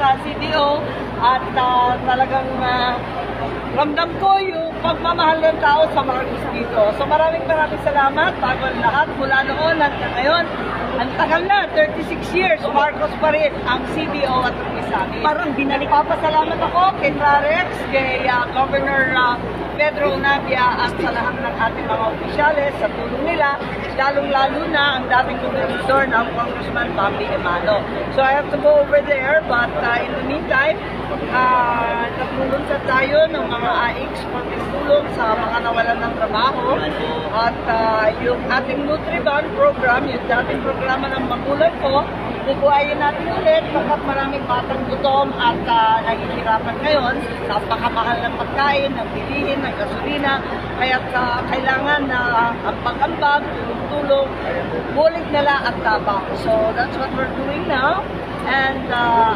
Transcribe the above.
sa CDO at ah, talagang ah, ramdam ko yung pagmamahal ng tao sa Marcos dito. So maraming maraming salamat bago ang lahat mula noon hanggang ngayon. Ang tagal na, 36 years, Marcos pa rin ang CDO at Rumisami. Parang binalik Papasalamat ako kay Trarex, kay ah, Governor ah, Pedro Navia at sa lahat ng ating mga opisyales sa tulong nila, lalong-lalo na ang dating gobernador ng Congressman Bambi Emano. So I have to go over there, but uh, meantime, uh, nagtulong sa tayo ng mga AICs pagtulong sa mga nawalan ng trabaho at uh, yung ating Nutriban program, yung dating programa ng magulang ko, bubuhayin natin ulit kapag maraming batang gutom at uh, nahihirapan ngayon. Napakamahal ng pagkain, ng bilihin, ng gasolina. Kaya uh, kailangan na ambag-ambag, tulong-tulong, bulig nila at tabak. So that's what we're doing now. And uh,